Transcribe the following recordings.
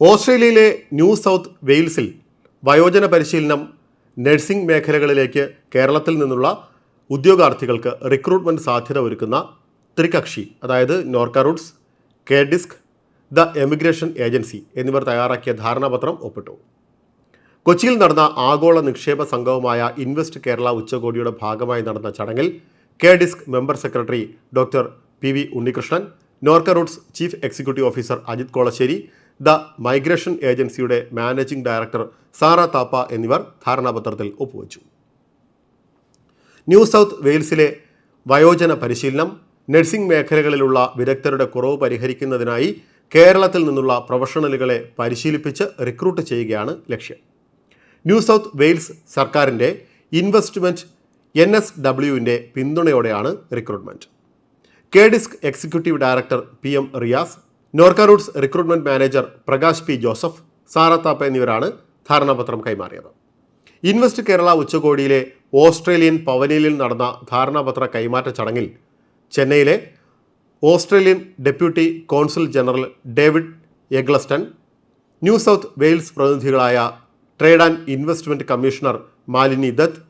ഓസ്ട്രേലിയയിലെ new south വെയിൽസിൽ വയോജന പരിശീലനം നഴ്സിംഗ് മേഖലകളിലേക്ക് കേരളത്തിൽ നിന്നുള്ള ഉദ്യോഗാർത്ഥികൾക്ക് റിക്രൂട്ട്മെന്റ് സാധ്യത ഒരുക്കുന്ന ത്രികക്ഷി അതായത് NORKA roots K DISC the emigration agency എന്നിവർ തയ്യാറാക്കിയ ധാരണാപത്രം ഒപ്പിട്ടു. കൊച്ചിയിൽ നടന്ന ആഗോള നിക്ഷേപ സംഘവുമായ ഇൻവെസ്റ്റ് കേരള ഉച്ചകോടിയുടെ ഭാഗമായി നടന്ന ചടങ്ങിൽ K DISC member secretary doctor P V Unnikrishnan NORKA roots chief executive officer Ajith Kolassery the migration ഏജൻസിയുടെ മാനേജിംഗ് ഡയറക്ടർ സാറ താപ്പ എന്നിവർ ധാരണാപത്രത്തിൽ ഒപ്പുവച്ചു. ന്യൂ സൗത്ത് വെയിൽസിലെ വയോജന പരിശീലനം നഴ്സിംഗ് മേഖലകളിലുള്ള വിദഗ്ധരുടെ കുറവ് പരിഹരിക്കുന്നതിനായി കേരളത്തിൽ നിന്നുള്ള പ്രൊഫഷണലുകളെ പരിശീലിപ്പിച്ച് റിക്രൂട്ട് ചെയ്യുകയാണ് ലക്ഷ്യം. ന്യൂ സൗത്ത് വെയിൽസ് സർക്കാരിന്റെ ഇൻവെസ്റ്റ്മെന്റ് എൻ എസ് ഡബ്ല്യുവിന്റെ പിന്തുണയോടെയാണ് recruitment. K DISC executive director P M Riyas NORKA roots recruitment manager Prakash P Joseph Sara Thapa എന്നിവരാണ് ധാരണാപത്രം കൈമാറിയത്. ഇൻവെസ്റ്റ് കേരള ഉച്ചകോടിയിലെ ഓസ്ട്രേലിയൻ പവനിലിൽ നടന്ന ധാരണാപത്ര കൈമാറ്റ ചടങ്ങിൽ ചെന്നൈയിലെ Australian deputy consul general David Eggleston New South Wales പ്രതിനിധികളായ trade and investment commissioner Malini Dutt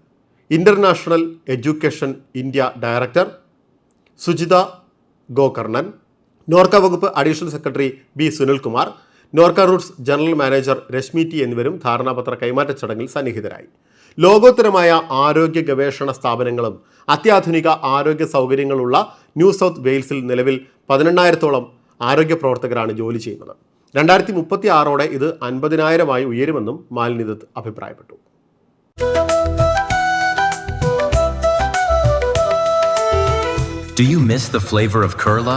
international education India director Sujitha Gokarnan NORKA വകുപ്പ് additional secretary B Sunilkumar NORKA roots general manager Rashmi T എന്നിവരും ധാരണാപത്ര കൈമാറ്റ ചടങ്ങിൽ സന്നിഹിതരായി. ലോകോത്തരമായ ആരോഗ്യ ഗവേഷണ സ്ഥാപനങ്ങളും അത്യാധുനിക ആരോഗ്യ സൗകര്യങ്ങളുള്ള ന്യൂ സൗത്ത് വെയിൽസിൽ നിലവിൽ പതിനെണ്ണായിരത്തോളം ആരോഗ്യ പ്രവർത്തകരാണ് ജോലി ചെയ്യുന്നത്. രണ്ടായിരത്തി മുപ്പത്തി ആറോടെ ഇത് അൻപതിനായിരമായി ഉയരുമെന്നും മാലിനിദത്ത് അഭിപ്രായപ്പെട്ടു. Do you miss the flavor of Kurla?